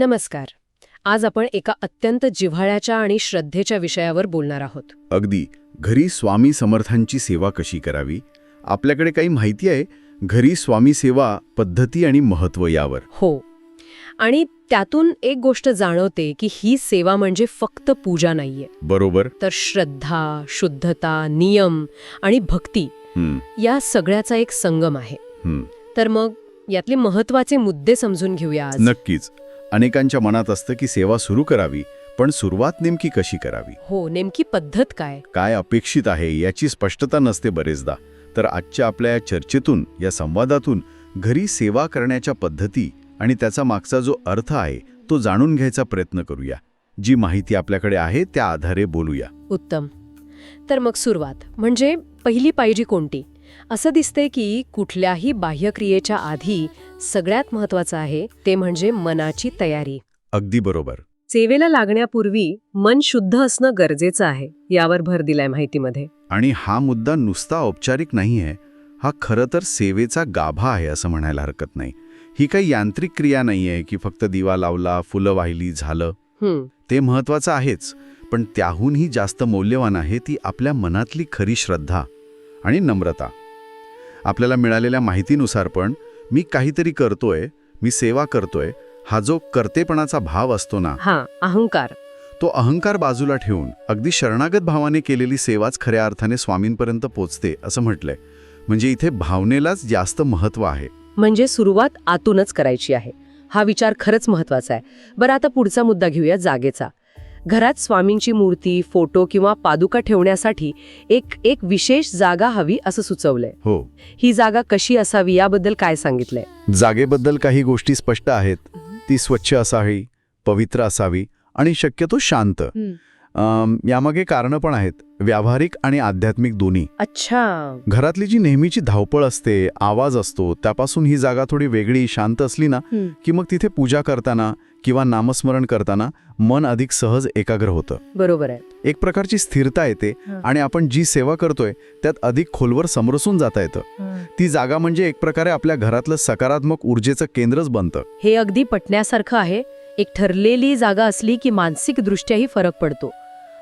नमस्कार. आज आपण एका अत्यंत जिव्हाळ्याच्या आणि श्रद्धेच्या विषयावर बोलणार आहोत. अगदी. घरी स्वामी समर्थांची सेवा कशी करावी? आपल्याकडे काही माहिती आहे? घरी स्वामी सेवा पद्धती आणि महत्त्व यावर. हो. आणि त्यातून एक गोष्ट जाणवते की ही सेवा म्हणजे फक्त पूजा नाहीये. बरोबर. तर श्रद्धा शुद्धता नियम आणि भक्ती या सगळ्याचा एक संगम आहे. तर मग यातले महत्त्वाचे मुद्दे समजून घेऊया आज. नक्कीच. अनेकांच्या मनात असतं की सेवा सुरू करावी पण सुरुवात नेमकी कशी करावी? हो नेमकी पद्धत काय? काय अपेक्षित आहे याची स्पष्टता नसते बरेचदा. तर आजच्या आपल्या या चर्चेतून या संवादातून घरी सेवा करण्याच्या पद्धती आणि त्याचा मागचा जो अर्थ आहे तो जाणून घ्यायचा प्रयत्न करूया. जी माहिती आपल्याकडे आहे त्या आधारे बोलूया. उत्तम. तर मग सुरुवात. म्हणजे पहिली पाहिजे कोणती? असं दिसतंय की कुठल्याही बाह्यक्रियेच्या आधी सगळ्यात महत्वाचं आहे ते म्हणजे मनाची तयारी. अगदी बरोबर. सेवेला लागण्यापूर्वी मन शुद्ध असणं गरजेचं आहे यावर भर दिलाय माहितीमध्ये. आणि हा मुद्दा नुसता औपचारिक नाही आहे हा खरं तर सेवेचा गाभा आहे असं म्हणायला हरकत नाही. ही काही यांत्रिक क्रिया नाही आहे की फक्त दिवा लावला फुलं वाहिली झालं. ते महत्वाचं आहेच पण त्याहूनही जास्त मौल्यवान आहे ती आपल्या मनातली खरी श्रद्धा आणि नम्रता. आपल्याला मिळालेल्या माहितीनुसार पण मी काहीतरी करतोय मी सेवा करतोय हा जो कर्तेपणाचा भाव असतो ना हा अहंकार. तो अहंकार बाजूला ठेवून अगदी शरणागत भावाने केलेली सेवाच खऱ्या अर्थाने स्वामींपर्यंत पोचते असं म्हटलंय. म्हणजे इथे भावनेलाच जास्त महत्त्व आहे. म्हणजे सुरुवात आतूनच करायची आहे. हा विचार खरंच महत्त्वाचा आहे. बरं आता पुढचा मुद्दा घेऊया जागेचा. घरात स्वामींची मूर्ती फोटो किंवा पादुका ठेवण्यासाठी एक एक विशेष जागा हवी असं सुचवलंय. हो. ही जागा कशी असावी याबद्दल काय सांगितलंय? जागेबद्दल काही गोष्टी स्पष्ट आहेत. ती स्वच्छ असावी पवित्र असावी आणि शक्यतो शांत. यामागे कारणं पण आहेत. व्यावहारिक आणि आध्यात्मिक दोन्ही. अच्छा. घरातली जी नेहमीची धावपळ असते आवाज असतो त्यापासून ही जागा थोडी वेगळी शांत असली ना की मग तिथे पूजा करताना किंवा नामस्मरण करताना मन अधिक सहज एकाग्र होतं. बरोबर आहे. एक प्रकारची स्थिरता येते. आणि आपण जी सेवा करतोय त्यात अधिक खोलवर समरसून जाता येतं. ती जागा म्हणजे एक प्रकारे आपल्या घरातलं सकारात्मक ऊर्जेचं केंद्रच बनतं. हे अगदी पटण्यासारखं आहे. एक ठरलेली जागा असली की मानसिक दृष्ट्याही फरक पडतो.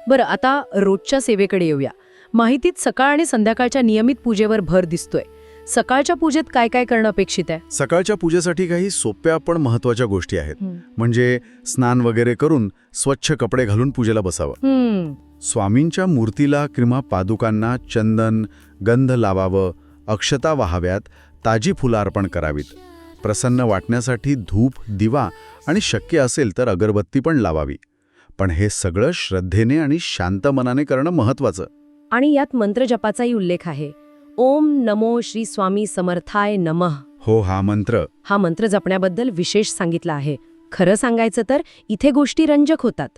बरं आता रोजच्या सेवेकडे येऊया. माहितीत सकाळ आणि संध्याकाळच्या नियमित पूजेवर भर दिसतोय. सकाळच्या पूजेत काय काय करणं अपेक्षित आहे? सकाळच्या पूजेसाठी काही सोप्या पण महत्त्वाच्या गोष्टी आहेत. म्हणजे स्नान वगैरे करून स्वच्छ कपडे घालून पूजेला बसावं. स्वामींच्या मूर्तीला किंवा पादुकांना चंदन गंध लावावं अक्षता वाहाव्यात ताजी फुलं अर्पण करावीत. प्रसन्न वाटण्यासाठी धूप दिवा आणि शक्य असेल तर अगरबत्ती पण लावावी. पण हे सगळं श्रद्धेने आणि शांत मनाने करणं महत्वाचं आणि यात मंत्रजपाचाही उल्लेख आहे. ओम नमो श्री स्वामी समर्थाय नमः. हो हा मंत्र. हा मंत्र जपण्याबद्दल विशेष सांगितलं आहे. खरं सांगायचं तर इथे गोष्टी रंजक होतात.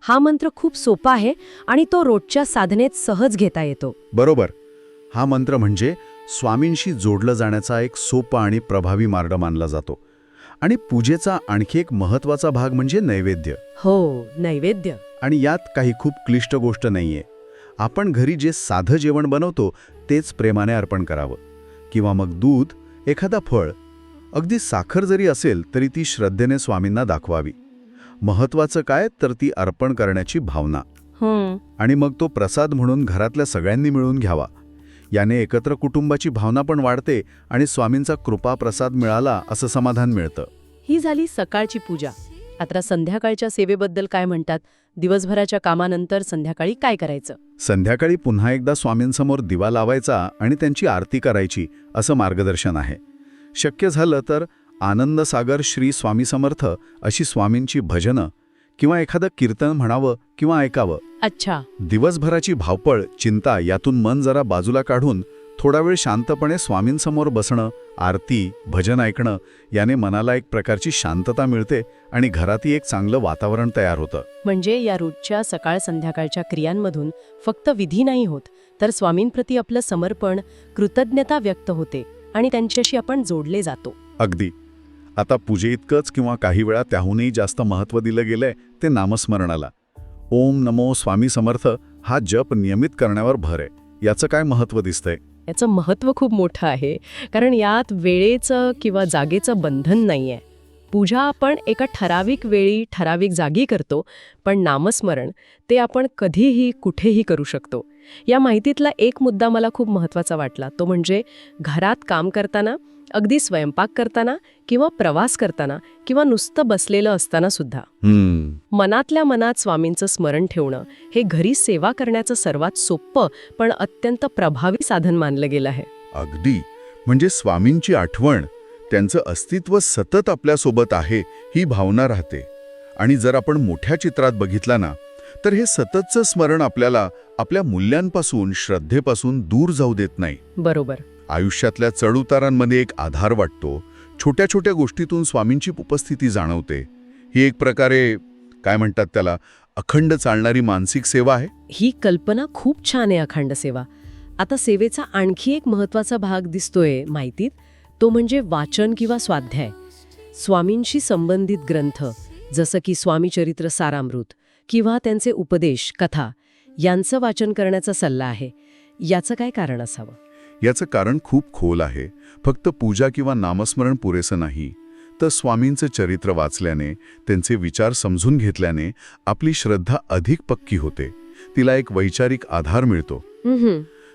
हा मंत्र खूप सोपा आहे आणि तो रोजच्या साधनेत सहज घेता येतो. बरोबर. हा मंत्र म्हणजे स्वामींशी जोडलं जाण्याचा एक सोपा आणि प्रभावी मार्ग मानला जातो. आणि पूजेचा आणखी एक महत्त्वाचा भाग म्हणजे नैवेद्य. हो नैवेद्य. आणि यात काही खूप क्लिष्ट गोष्ट नाहीये. आपण घरी जे साधं जेवण बनवतो तेच प्रेमाने अर्पण करावं. किंवा मग दूध एखादा फळ. अगदी साखर जरी असेल तरी ती श्रद्धेने स्वामींना दाखवावी. महत्वाचं काय तर ती अर्पण करण्याची भावना. हम्म आणि मग तो प्रसाद म्हणून घरातल्या सगळ्यांनी मिळून घ्यावा. याने एकत्र कुटुंबाची भावना पण वाढते आणि स्वामींचा कृपा प्रसाद मिळाला असं समाधान मिळतं. ही झाली सकाळची पूजा. आता संध्याकाळच्या सेवेबद्दल काय म्हणतात? दिवसभराच्या कामानंतर संध्याकाळी काय करायचं? संध्याकाळी पुन्हा एकदा स्वामींसमोर दिवा लावायचा आणि त्यांची आरती करायची असं मार्गदर्शन आहे. शक्य झालं तर आनंद सागर श्री स्वामी समर्थ अशी स्वामींची भजनं किंवा एखादं कीर्तन म्हणावं किंवा ऐकावं. अच्छा. दिवसभराची भावपळ चिंता यातून मन जरा बाजूला काढून थोडा वेळ शांतपणे स्वामींसमोर बसणं आरती भजन ऐकणं याने मनाला एक प्रकारची शांतता मिळते आणि घरातही एक चांगलं वातावरण तयार होतं. म्हणजे या रोजच्या सकाळ संध्याकाळच्या क्रियांमधून फक्त विधी नाही होत तर स्वामींप्रती आपलं समर्पण कृतज्ञता व्यक्त होते आणि त्यांच्याशी आपण जोडले जातो. अगदी. आता पूजे इतकंच किंवा काही वेळा त्याहूनही जास्त महत्त्व दिलं गेलंय ते नामस्मरणाला. ओम नमो स्वामी समर्थ हा जप नियमित करण्यावर भर आहे. याचं काय महत्त्व दिसतंय? याचं महत्त्व खूप मोठं आहे. कारण यात वेळेचं किंवा जागेचं बंधन नाही आहे पूजा आपण एका ठराविक वेळी ठराविक जागी करतो पण नामस्मरण ते आपण कधीही कुठेही करू शकतो. या माहितीतला एक मुद्दा मला खूप महत्त्वाचा वाटला. तो म्हणजे घरात काम करताना अगदी स्वयंपाक करताना किंवा प्रवास करताना किंवा नुसतं बसलेलं असताना सुद्धा. मनातल्या मनात स्वामींचं स्मरण ठेवणं हे घरी सेवा करण्याचं सर्वात सोपं पण अत्यंत प्रभावी साधन मानलं गेलं आहे. अगदी. म्हणजे स्वामींची आठवण त्यांचं अस्तित्व सतत आपल्यासोबत आहे ही भावना राहते. आणि जर आपण मोठ्या चित्रात बघितला ना तर हे सततचं स्मरण आपल्याला आपल्या मूल्यांपासून श्रद्धेपासून दूर जाऊ देत नाही. बरोबर. आयुष्यातल्या चढउतारांमध्ये एक आधार वाटतो. छोट्या छोट्या गोष्टीतून स्वामींची उपस्थिती जाणवते. ही एक प्रकारे काय म्हणतात त्याला अखंड चालणारी मानसिक सेवा आहे? ही कल्पना खूप छान आहे अखंड सेवा. आता सेवेचा आणखी एक महत्त्वाचा भाग दिसतोय माहितीत. तो म्हणजे वाचन किंवा स्वाध्याय. स्वामींशी संबंधित ग्रंथ जसं की स्वामीचरित्र सारामृत किंवा त्यांचे उपदेश कथा यांचं वाचन करण्याचा सल्ला आहे. याचं काय कारण असावं? याचं कारण खूप खोल आहे. फक्त पूजा किंवा नामस्मरण पुरेसं नाही. तर स्वामींचं चरित्र वाचल्याने त्यांचे विचार समजून घेतल्याने आपली श्रद्धा अधिक पक्की होते. तिला एक वैचारिक आधार मिळतो.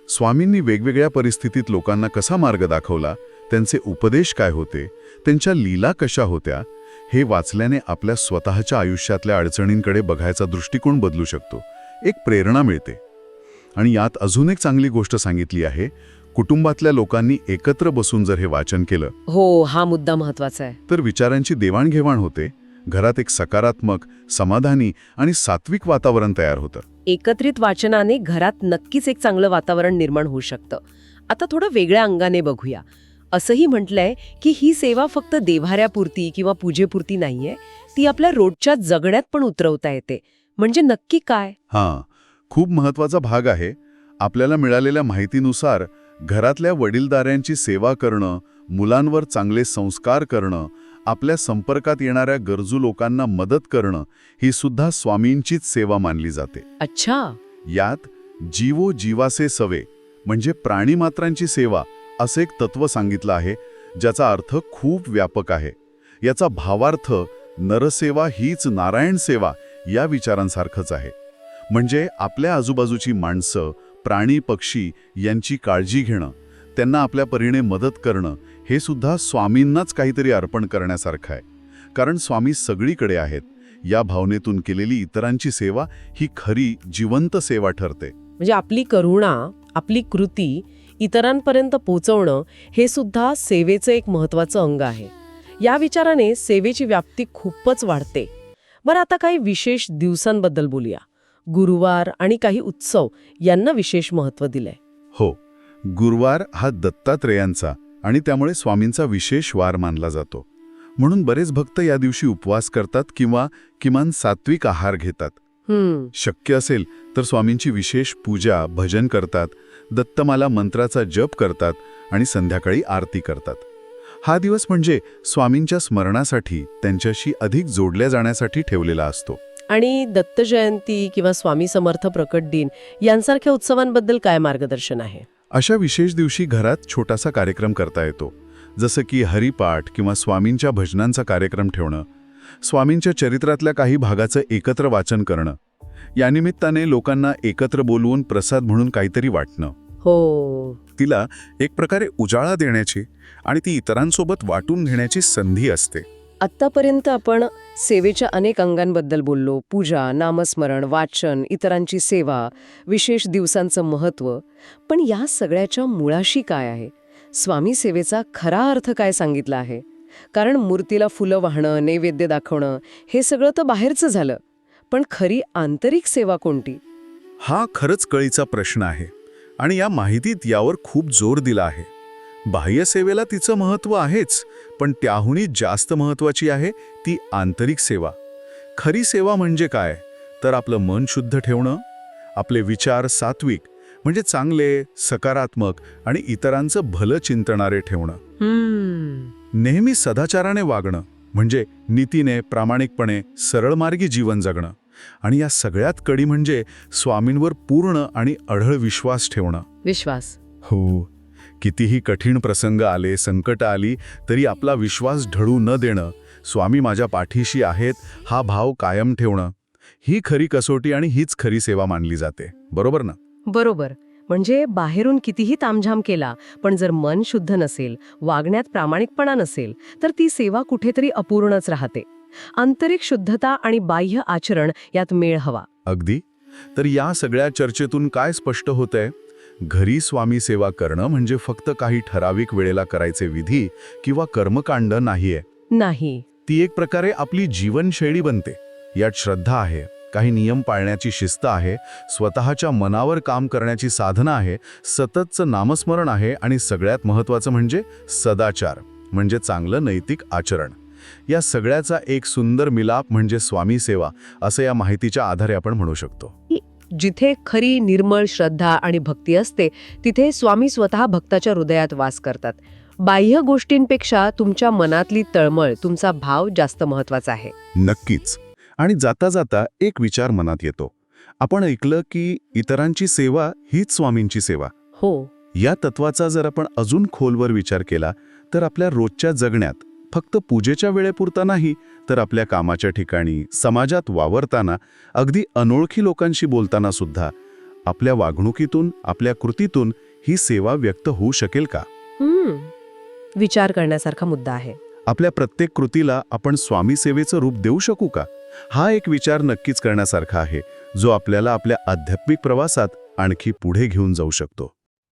स्वामींनी वेगवेगळ्या परिस्थितीत लोकांना कसा मार्ग दाखवला? त्यांचे उपदेश काय होते? त्यांच्या लीला कशा होत्या? हे वाचल्याने आपल्या स्वतःच्या आयुष्यातल्या अडचणींकडे बघायचा दृष्टिकोन बदलू शकतो. एक प्रेरणा मिळते. आणि यात अजून एक चांगली गोष्ट सांगितली आहे. कुटुंबातल्या लोकांनी एकत्र बसून जर हे वाचन केलं हो हा मुद्दा महत्त्वाचा आहे. तर विचारांची देवाणघेवाण होते घरात एक सकारात्मक समाधानी आणि सात्विक वातावरण तयार होतं. एकत्रित वाचनाने घरात नक्कीच एक चांगलं वातावरण निर्माण होऊ शकतं. आता थोडं वेगळ्या अंगाने बघूया. असंही म्हटलंय की ही सेवा फक्त देव्हाऱ्यापुरती किंवा पूजेपुरती नाहीये ती आपल्या रोजच्या जगण्यात पण उतरवता येते. म्हणजे नक्की काय? हां खूप महत्त्वाचा भाग आहे. आपल्याला मिळालेल्या माहितीनुसार घरातल्या वडीलधाऱ्यांची सेवा करणं मुलांवर चांगले संस्कार करणं आपल्या संपर्कात येणाऱ्या गरजू लोकांना मदत करणं ही सुद्धा स्वामींचीच सेवा मानली जाते. अच्छा. यात जीवो जीवासे सवे म्हणजे प्राणीमात्रांची सेवा असं एक तत्व सांगितलं आहे ज्याचा अर्थ खूप व्यापक आहे. याचा भावार्थ नरसेवा हीच नारायण सेवा या विचारांसारखंच आहे. म्हणजे आपल्या आजूबाजूची माणसं प्राणी पक्षी यांची काळजी घेणं त्यांना आपल्या परीने मदत करणं हे सुद्धा स्वामींनाच काहीतरी अर्पण करण्यासारखं आहे. कारण स्वामी सगळीकडे आहेत. या भावनेतून केलेली इतरांची सेवा ही खरी जिवंत सेवा ठरते. म्हणजे आपली करुणा आपली कृती इतरांपर्यंत पोचवणं हे सुद्धा सेवेचं एक महत्वाचं अंग आहे. या विचाराने सेवेची व्याप्ती खूपच वाढते. बरं आता काही विशेष दिवसांबद्दल बोलूया. गुरुवार आणि काही उत्सव यांना विशेष महत्त्व दिलंय. हो गुरुवार हा दत्तात्रेयांचा आणि त्यामुळे स्वामींचा विशेष वार मानला जातो. म्हणून बरेच भक्त या दिवशी उपवास करतात किंवा किमान सात्विक आहार घेतात. शक्य असेल तर स्वामींची विशेष पूजा भजन करतात दत्तमाला मंत्राचा जप करतात आणि संध्याकाळी आरती करतात. हा दिवस म्हणजे स्वामींच्या स्मरणासाठी त्यांच्याशी अधिक जोडल्या जाण्यासाठी ठेवलेला असतो. आणि दत्त जयंती किंवा स्वामी समर्थ प्रकट दिन यांसारख्या उत्सवांबद्दल काय मार्गदर्शन आहे? अशा विशेष दिवशी घरात छोटासा कार्यक्रम करता येतो. जसं की हरिपाठ किंवा स्वामींच्या भजनांचा कार्यक्रम ठेवणं स्वामींच्या चरित्रातल्या काही भागाचं एकत्र वाचन करणं या निमित्ताने लोकांना एकत्र बोलवून प्रसाद म्हणून काहीतरी वाटणं. हो. तिला एक प्रकारे उजाळा देण्याची आणि ती इतरांसोबत वाटून घेण्याची संधी असते. आत्तापर्यंत आपण सेवेच्या अनेक अंगांबद्दल बोललो. पूजा नामस्मरण वाचन इतरांची सेवा विशेष दिवसांचं महत्त्व. पण या सगळ्याच्या मुळाशी काय आहे? स्वामी सेवेचा खरा अर्थ काय सांगितला आहे? कारण मूर्तीला फुलं वाहणं नैवेद्य दाखवणं हे सगळं तर बाहेरचं झालं. पण खरी आंतरिक सेवा कोणती? हा खरंच कळीचा प्रश्न आहे. आणि या माहितीत यावर खूप जोर दिला आहे. बाह्य सेवेला तिचं महत्त्व आहेच पण त्याहूनही जास्त महत्त्वाची आहे ती आंतरिक सेवा. खरी सेवा म्हणजे काय? तर आपलं मन शुद्ध ठेवणं आपले विचार सात्विक म्हणजे चांगले सकारात्मक आणि इतरांचं भलं चिंतणारे ठेवणं. नेहमी सदाचाराने वागणं म्हणजे नीतीने प्रामाणिकपणे सरळमार्गी जीवन जगणं. आणि या सगळ्यात कडी म्हणजे स्वामींवर पूर्ण आणि अढळ विश्वास ठेवणं. विश्वास. हो. कितीही कठीण प्रसंग आले संकट आली तरी आपला विश्वास ढळू न देणं स्वामी माझ्या पाठीशी आहेत हा भाव कायम ठेवणं. ही खरी कसोटी आणि हीच खरी सेवा मानली जाते. बरोबर ना? बरोबर. म्हणजे बाहेरून कितीही तामझाम केला पण जर मन शुद्ध नसेल वागण्यात प्रामाणिकपणा नसेल तर ती सेवा कुठेतरी अपूर्णच राहते. आंतरिक शुद्धता आणि बाह्य आचरण यात मेळ हवा. अगदी. तर या सगळ्या चर्चेतून काय स्पष्ट होतंय? घरी स्वामी सेवा करणं म्हणजे फक्त काही ठराविक वेळेला करायचे विधी किंवा कर्मकांड नाहीये. नाही. ती एक प्रकारे आपली जीवनशैली बनते. यात श्रद्धा आहे काही नियम पाळण्याची शिस्त आहे स्वतःच्या मनावर काम करण्याची साधना आहे सततचं नामस्मरण आहे आणि सगळ्यात महत्त्वाचं म्हणजे सदाचार म्हणजे चांगलं नैतिक आचरण. या सगळ्याचा एक सुंदर मिलाप म्हणजे स्वामी सेवा असं या माहितीच्या आधारे आपण म्हणू शकतो. जिथे खरी निर्मळ श्रद्धा आणि भक्ती असते तिथे स्वामी स्वतः भक्ताच्या हृदयात वास करतात. बाह्य गोष्टींपेक्षा तुमच्या मनातली तळमळ तुमचा भाव जास्त महत्त्वाचा आहे. नक्कीच. आणि जाता जाता एक विचार मनात येतो. आपण ऐकलं की इतरांची सेवा हीच स्वामींची सेवा. हो. या तत्वाचा जर आपण अजून खोलवर विचार केला तर आपल्या रोजच्या जगण्यात फक्त पूजेच्या वेळेपुरता नाही तर आपल्या कामाच्या ठिकाणी समाजात वावरताना अगदी अनोळखी लोकांशी बोलताना सुद्धा आपल्या वागणुकीतून आपल्या कृतीतून ही सेवा व्यक्त होऊ शकेल का? विचार करण्यासारखा मुद्दा आहे. आपल्या प्रत्येक कृतीला आपण स्वामी सेवेचं रूप देऊ शकू का? हा एक विचार नक्कीच करण्यासारखा आहे जो आपल्याला आपल्या आध्यात्मिक प्रवासात आणखी पुढे घेऊन जाऊ शकतो.